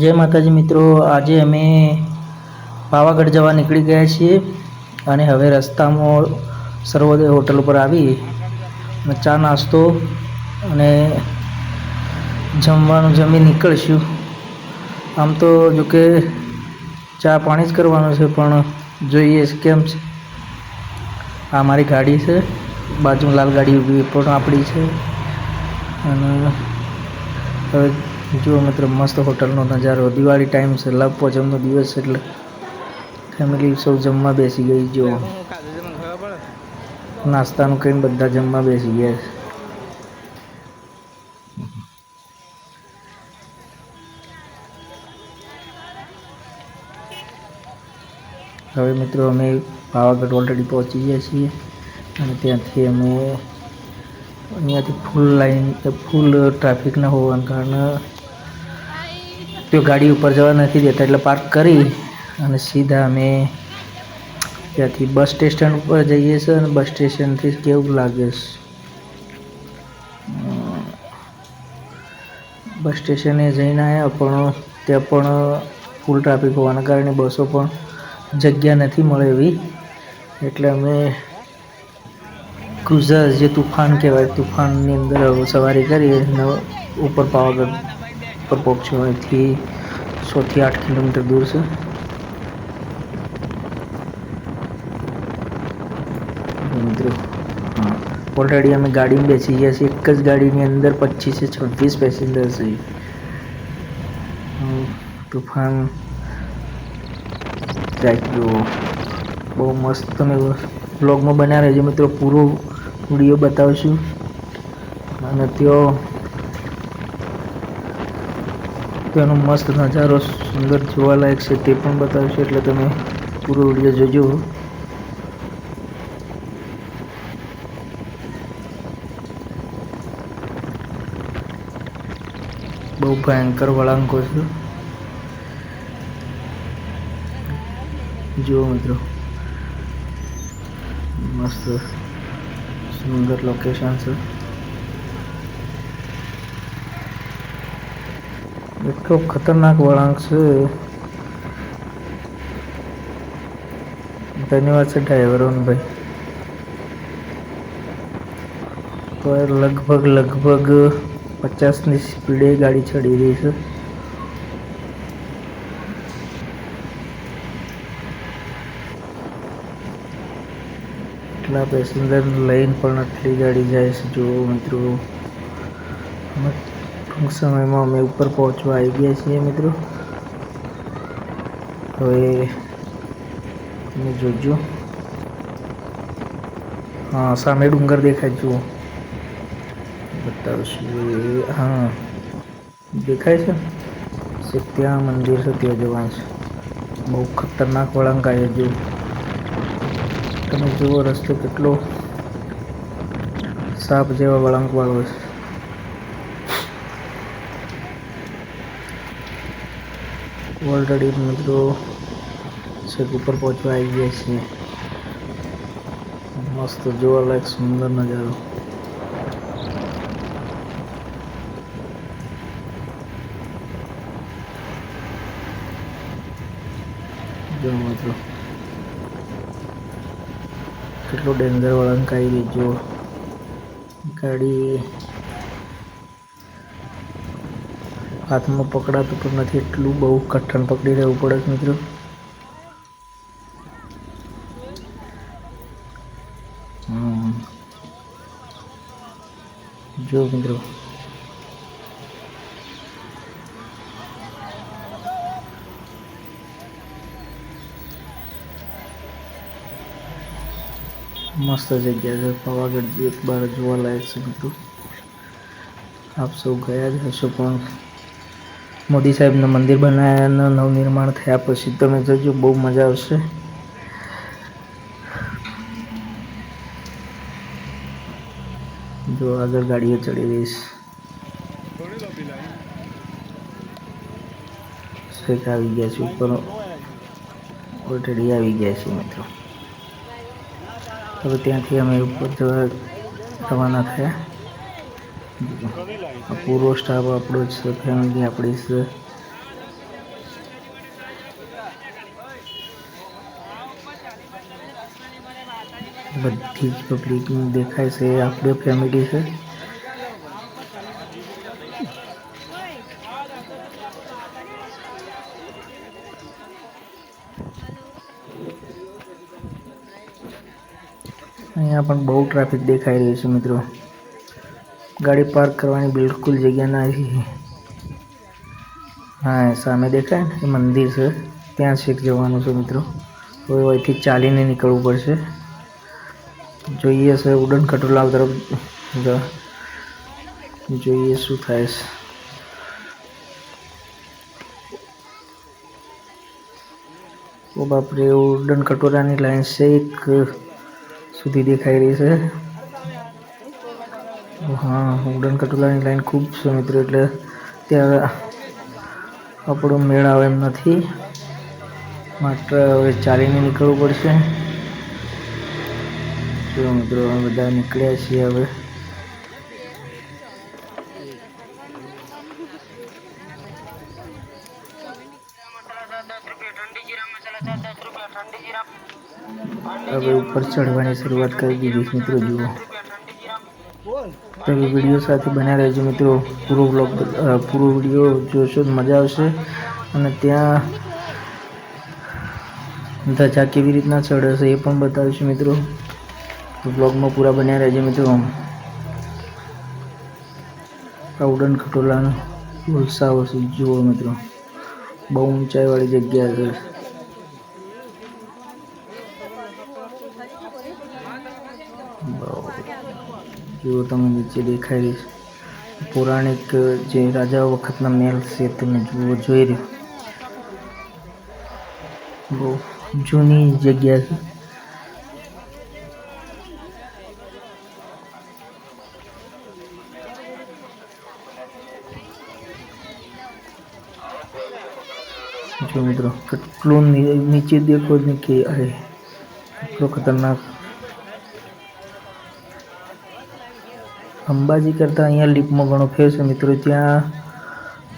જય માતાજી મિત્રો. આજે અમે પાવાગઢ જવા નીકળી ગયા છીએ અને હવે રસ્તામાં સર્વોદય હોટલ ઉપર આવી ચા નાસ્તો અને જમવાનું જમી નીકળશું. આમ તો જો કે ચા પાણી જ કરવાનું છે, પણ જોઈએ કેમ છે. આ મારી ગાડી છે, બાજુમાં લાલ ગાડી ઊભી પણ આપણી છે. અને હવે જુઓ મિત્રો, મસ્ત હોટલનો નજારો. દિવાળી ટાઈમ છે લપો જમનો દિવસ એટલે ફેમિલી સૌ જમવા બેસી ગઈ, જુઓ. નાસ્તાનું કરીને બધા જમવા બેસી ગયા છે. હવે મિત્રો, અમે પાવાગઢ ઓલરેડી પહોંચી ગયા છીએ અને ત્યાંથી અમે અહીંયાથી ફૂલ લાઈન ફૂલ ટ્રાફિક ના હોવાને કારણે તેઓ ગાડી ઉપર જવા નથી દેતા એટલે પાર્ક કરી અને સીધા અમે ત્યાંથી બસ સ્ટેશન ઉપર જઈએ છીએ અને બસ સ્ટેશનથી કેવું લાગે છે? બસ સ્ટેશને જઈને આવ્યા પણ ત્યાં પણ ફૂલ ટ્રાફિક હોવાના કારણે બસો પણ જગ્યા નથી મળે એવી. એટલે અમે ક્રુઝર જે તુફાન કહેવાય, તુફાનની અંદર સવારી કરીએ ઉપર પાવાગઢ પર છે અહીંથી સોથી આઠ કિલોમીટર દૂર છે. ઓલરેડી અમે ગાડીમાં બેસી ગયા છીએ. એક જ ગાડીની અંદર પચીસ છવ્વીસ પેસેન્જર છે. તુફાન. ટ્રેક જુઓ. બહુ મસ્ત તમે બ્લોગમાં બન્યા રહેજો મિત્રો, પૂરો વીડિયો બતાવશું. અને ત્યો તેનો મસ્ત નજારો સુંદર જોવાલાયક છે તે પણ બતાવશે, એટલે તમે પૂરો વીડિયો જોજો. બહુ ભયંકર વળાંકો છે. જુઓ મિત્રો. મસ્ત, સુંદર લોકેશન છે. એટલો ખતરનાક વળાંક છે. ધન્યવાદ છે ડ્રાઈવરોનભાઈ તો એ લગભગ લગભગ પચાસની સ્પીડે ગાડી ચડી રહી છે. એટલા પેસેન્જર લઈને પણ આટલી ગાડી જાય છે, જુઓ મિત્રો. ટૂંક સમયમાં અમે ઉપર પહોંચવા આવી ગયા છીએ મિત્રો. હવે તમે જોજો. હા, સામે ડુંગર દેખાય જુઓ. બતાવશું હા. દેખાય છે? છે મંદિર છે, ત્યાં જવાનું છે. બહુ ખતરનાક વળાંક આવ્યો જુઓ. તમે જુઓ, રસ્તો કેટલો સાપ જેવા વળાંક વાળો છે. ઓલરેડી મિત્રો છેક ઉપર પહોંચવા આવી ગયા છીએ. મસ્ત જોવાલાયક સુંદર નજારો. જો મિત્રો, કેટલો ડેન્જર વળંકાઈ ગઈ જો ગાડી હાથમાં પકડાતું પણ નથી. એટલું બહુ કઠણ પકડી રહેવું પડે છે મિત્રો. જો મિત્રો. મસ્ત જગ્યા છે. પાવાગઢ એક બાર જોવાલાયક છે મિત્રો. આપ સૌ ગયા જ હશો પણ મોદી સાહેબનું મંદિર બનાવ્યાનું નવનિર્માણ થયા પછી તમે જજો, બહુ મજા આવશે. જો આગળ ગાડીઓ ચડી રહીશ છેક આવી ગયા છે ઉપર ઓલરેડી આવી ગયા છે મિત્રો. હવે ત્યાંથી અમે ઉપર જવા રવાના થયા. પૂરો સ્ટાફ આપણો છે ફેમિલી આપણી છે. બધી જ પબ્લિક દેખાય છે, આપણી ફેમિલી છે. અહીંયા પણ બહુ ટ્રાફિક દેખાઈ રહ્યું છે, મિત્રો. ગાડી પાર્ક કરવાની બિલકુલ જગ્યા નથી. હા સામે દેખાય ને, એ મંદિર છે. ત્યાં શીખ જવાનું છે મિત્રો. હવે અહીંથી ચાલીને નીકળવું પડશે. જોઈએ છે, ઉડન ખટોલાવ તરફ જોઈએ શું થાય છે. બાપરે, ઉડન કટોરાની લાઈન છે એક સુધી દેખાઈ રહી છે. હા, ઉડન કટોલાની લાઈન ખૂબ છે મિત્રો એટલે ત્યાં આપણો મેળ આવે એમ નથી. માત્ર હવે ચાલીને નીકળવું પડશે. જો મિત્રો અમે બધા નીકળ્યા છીએ હવે. હવે ઉપર ચડવાની શરૂઆત કરી દીધી મિત્રો, જુઓ. તમે વીડિયો સાથે બન્યા રહેજો મિત્રો. પૂરો બ્લોગ પૂરો વીડિયો જોશો તો મજા આવશે. અને ત્યાં ધજા કેવી રીતના ચડે છે એ પણ બતાવીશું મિત્રો. તો બ્લોગમાં પૂરા બન્યા રહેજો મિત્રો. ઉડન ખટોલાનો ઉત્સાહ છે. જુઓ મિત્રો. બહુ ઊંચાઈવાળી જગ્યા છે. બહુ જુઓ તમે નીચે દેખાઈ રહી છે પૌરાણિક જે રાજાઓ વખતના મહેલ છે તમે જુઓ જોઈ રહ્યો બહુ જૂની જગ્યા છે જો મિત્રો કેટલું ની- નીચે દેખો ને કે અરે કેટલો ખતરનાક અંબાજી કરતાં અહીંયા લીપમાં ઘણો ફેર છે મિત્રો. ત્યાં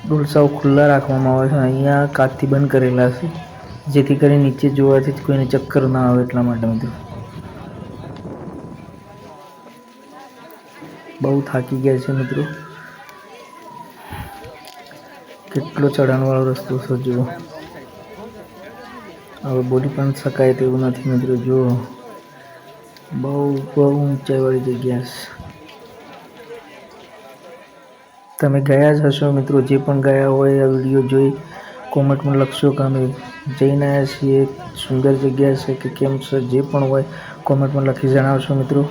ડોલસાઓ ખુલ્લા રાખવામાં આવે છે અહીંયા કાચથી બંધ કરેલા છે. જેથી કરી નીચે જોવાથી જ કોઈને ચક્કર ના આવે એટલા માટે મિત્રો. બહુ થાકી ગયા છે મિત્રો. કેટલો ચઢાણવાળો રસ્તો છે જુઓ. હવે બોલી પણ શકાય તેવું નથી મિત્રો. જુઓ. બહુ બહુ ઊંચાઈવાળી જગ્યા છે. તમે ગયા જ હશો મિત્રો, જે પણ ગયા હોય આ વીડિયો જોઈ, કોમેન્ટમાં લખશો કે અમે જઈને આવ્યા છીએ સુંદર જગ્યા છે કે કેમ છે, જે પણ હોય, કોમેન્ટમાં લખી જણાવશો મિત્રો.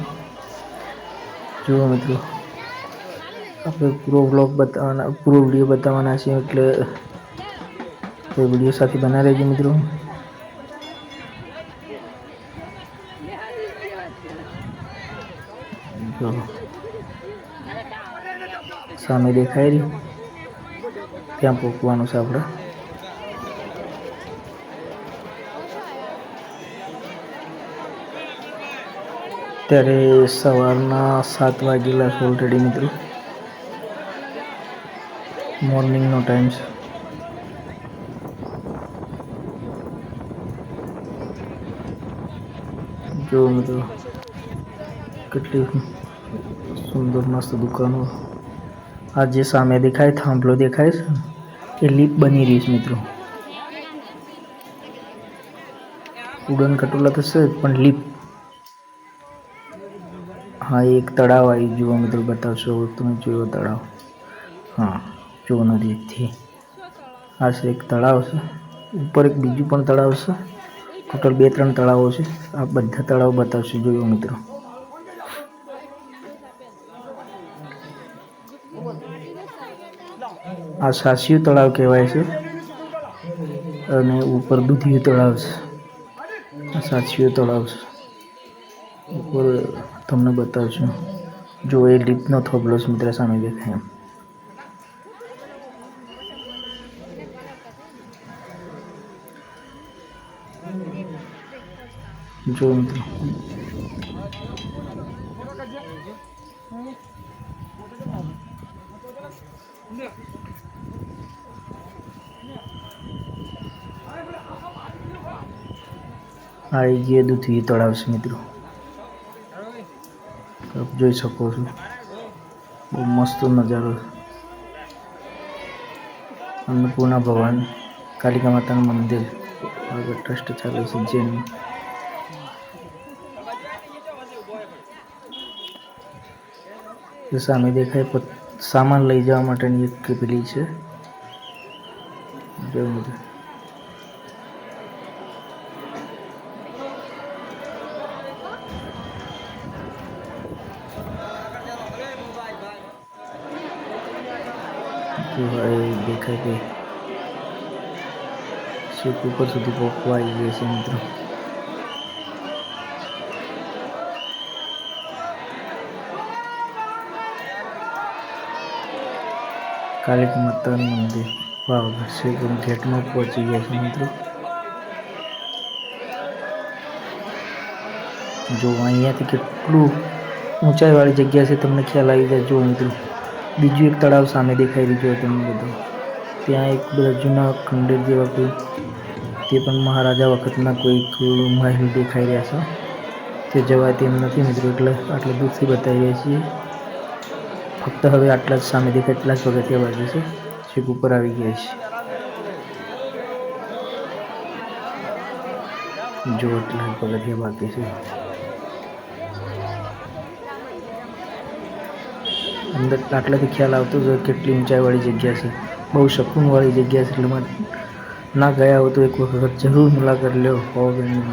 જુઓ મિત્રો, આપણે પૂરો બ્લોગ બતાવવાના પૂરો વીડિયો બતાવવાના છે એટલે એ વીડિયો સાથે બના રહેજો મિત્રો. જો સામે દેખાય રહ્યું ત્યાં પહોંચવાનું છે આપણે. ત્યારે સવારના સાત વાગેલા છે ઓલરેડી મિત્રો. મોર્નિંગનો ટાઈમ છે. જો મિત્રો, કેટલી સુંદર મસ્ત દુકાનો આ જે સામે દેખાય, થાંભલો દેખાય છે એ લીપ બની રહી છે મિત્રો. ઉડન કટોલા તો છે પણ લીપ. હા, એક તળાવ આવી જુઓ મિત્રો, બતાવશો તમે જોયો તળાવ? હા, જુઓ નદીથી આ છે એક તળાવ છે. ઉપર એક બીજું પણ તળાવ છે. ટોટલ બે ત્રણ તળાવો છે. આ બધા તળાવ બતાવશે, જોયો મિત્રો. આ સાસિયું તળાવ કહેવાય છે. અને ઉપર દૂધિયું તળાવ છે. આ સાસિયું તળાવ છે. ઉપર તમને બતાવશું. જો એ લીપનો થોબલો મિત્ર સામે દેખાય એમ. જો મિત્રો આ ગયો જે દૂધી તળાવ છે મિત્રો. જોઈ શકો છો. બહુ મસ્ત નજારો અન્નપૂર્ણા ભગવાન, કાલિકા માતાનું મંદિર. આગળ ટ્રસ્ટ ચાલે છે જેનું સામે દેખાય સામાન લઈ જવા માટેની એક પેલી છે. જોયું દેખાય કે શીપ ઉપર સુધી પહોંચવા આવી ગયા છે મિત્રો કાલિક માતાનું મંદિર પાવાગઢ છે તો ગેટમાં પહોંચી ગયા છે મિત્રો જો અહીંયાથી કેટલું ઊંચાઈવાળી જગ્યા છે તમને ખ્યાલ આવી જાય જો મિત્રો બીજું એક તળાવ સામે દેખાઈ રહ્યું હતું તમને બધું. ત્યાં એક બધા જૂના ખંડેર જેવા કોઈ તે પણ મહારાજા વખતના કોઈક મહેલ દેખાઈ રહ્યા છે. તે જવા તેમ નથી મિત્રો, એટલે આટલે દૂરથી બતાવી રહ્યા છીએ. ફક્ત હવે આટલા જ સામે દેખાય એટલા જ પગથિયા બાજુ છે. છેક ઉપર આવી ગયા છે. જો એટલા પગથિયા બાકી છે. અંદર આટલાથી ખ્યાલ આવતો જ કેટલી ઊંચાઈવાળી જગ્યા છે. બહુ શકૂનવાળી જગ્યા છે, એટલે મારે ના ગયા હો તો એક વખત જરૂર મુલાકાત લ્યો પાવાગઢની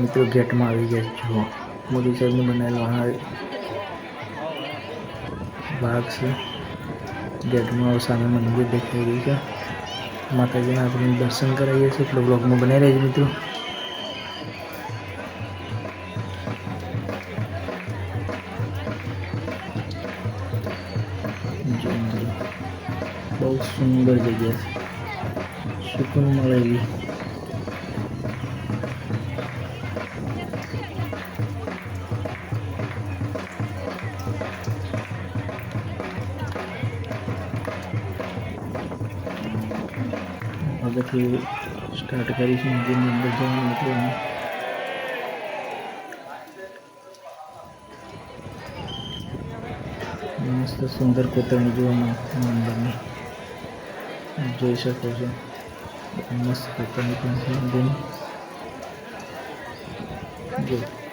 મિત્રો, ગેટમાં આવી ગયા જુઓ, મોદી સાહેબનું બનાવેલું આ ભાગ છે. ગેટમાં સામે મંદિર દેખાઈ રહ્યું છે. માતાજીના આપણે દર્શન કરાવીએ છીએ. એટલે બ્લોગમાં બનાવી રહેજો મિત્રો. સુંદર જગ્યા છે. સુકૂન મળે એવી આગળથી સ્ટાર્ટ કરીશું. જેની અંદર જવાનું હતું અમે મસ્ત સુંદર કોતરણી જોવા મળે મંદિરની જોઈ શકો છો. મસ્ત કોતરણી પણ જો.